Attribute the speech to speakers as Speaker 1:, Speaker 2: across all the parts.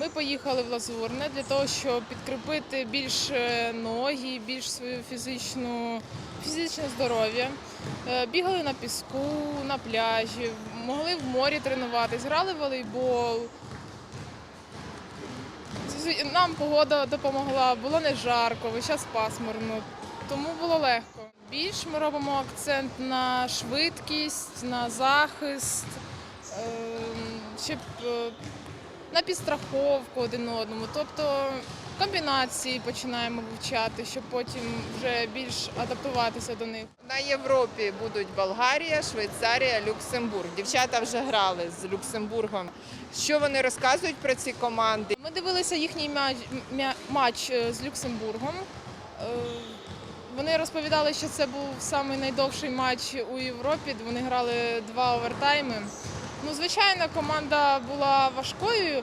Speaker 1: Ми поїхали в Лазурне для того, щоб підкріпити більш е, ноги, більш свою фізичну, фізичне здоров'я. Е, Бігали на піску, на пляжі, могли в морі тренуватись, грали в волейбол. Нам погода допомогла, було не жарко, весь час пасмурно, тому було легко. Більш ми робимо акцент на швидкість, на захист, ем, щоб е, на підстраховку один одному. Тобто комбінації починаємо вивчати, щоб потім вже більш адаптуватися до них.
Speaker 2: На Європі будуть Болгарія, Швейцарія, Люксембург. Дівчата вже грали з Люксембургом. Що вони розказують про ці команди?
Speaker 1: Ми дивилися їхній матч е, з Люксембургом. Е, Вони розповідали, що це був самий найдовший матч у Європі. Вони грали два овертайми. Ну, звичайно, команда була важкою. Е,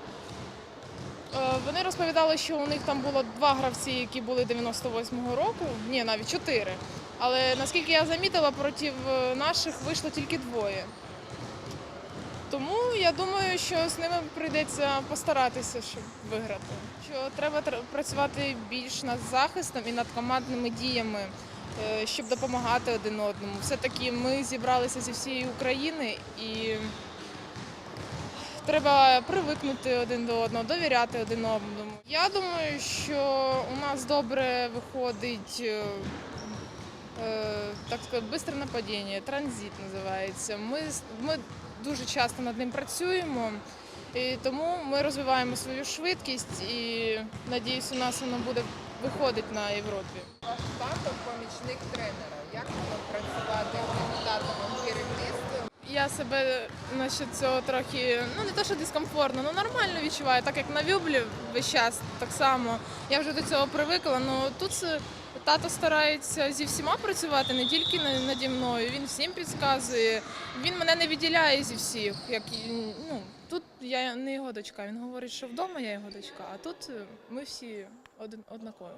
Speaker 1: Вони розповідали, що у них там було два гравці, які були 98-го року. Ні, навіть чотири. Але наскільки я замітила, проти е, наших вийшло тільки двоє. Тому я думаю, що з ними прийдеться постаратися, щоб виграти. Що треба працювати більш над захистом і над командними діями, е, щоб допомагати один одному. Все-таки ми зібралися зі всієї України і треба привикнути один до одного, довіряти один одному. Я думаю, що у нас добре виходить. е, е, так сказати, бистре нападіння, транзит називається. Ми, ми дуже часто над ним працюємо, і тому ми розвиваємо свою швидкість і надіюсь, у нас воно буде виходити на Європі.
Speaker 2: Ваш тато помічник тренера. Як воно працювати з керівництвом?
Speaker 1: Я себе насчет цього трохи, ну не то, що дискомфортно, ну нормально відчуваю, так як на Вюблі весь час так само. Я вже до цього привикла. Ну тут тато старається зі всіма працювати, не тільки наді мною. Він всім підказує. Він мене не відділяє зі всіх. Як ну тут я не його дочка. Він говорить, що вдома я його дочка, а тут ми всі один однакові.